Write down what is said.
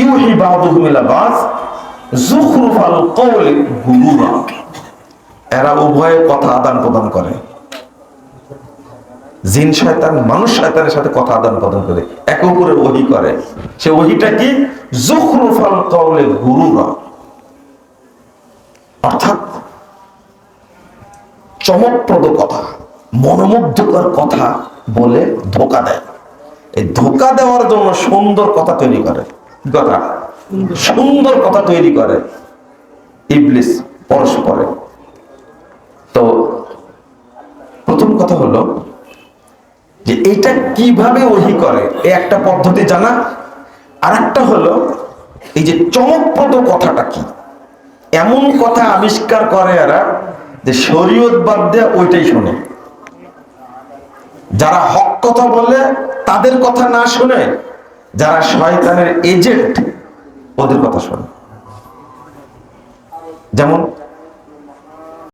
ইউহি বাদুহুম ইলা বাদ যুখরুফাল কওলি গুরুরা। এরা উভয়ে কথা আদান প্রদান করে। জিন শয়তান, মানুষ শয়তানের সাথে কথা আদান প্রদান করে, একে ওহি করে। সে ওহিটা কি? গুরুরা। অর্থাৎ চমকপ্রদ কথা, মনোমুগ্ধকর কথা বলে ধোকা দেয়। এই ধোকা দেওয়ার জন্য সুন্দর কথা তৈরি করে। কথা। সুন্দর কথা তৈরি করে। ইবলিস পরস্পরে তো প্রথম কথা হলো যে এটা কীভাবে ওহি করে? এই একটা পদ্ধতি জানা। আর একটা হলো এই যে চমকপ্রদ কথাটা কি? এমন কথা আবিষ্কার করে এরা যে শরীয়ত বাদ দেয়া ওইটাই শোনে। যারা হক কথা বলে, তাদের কথা না শুনে যারা শয়তানের এজেন্ট ওদের কথা শোনে। যেমন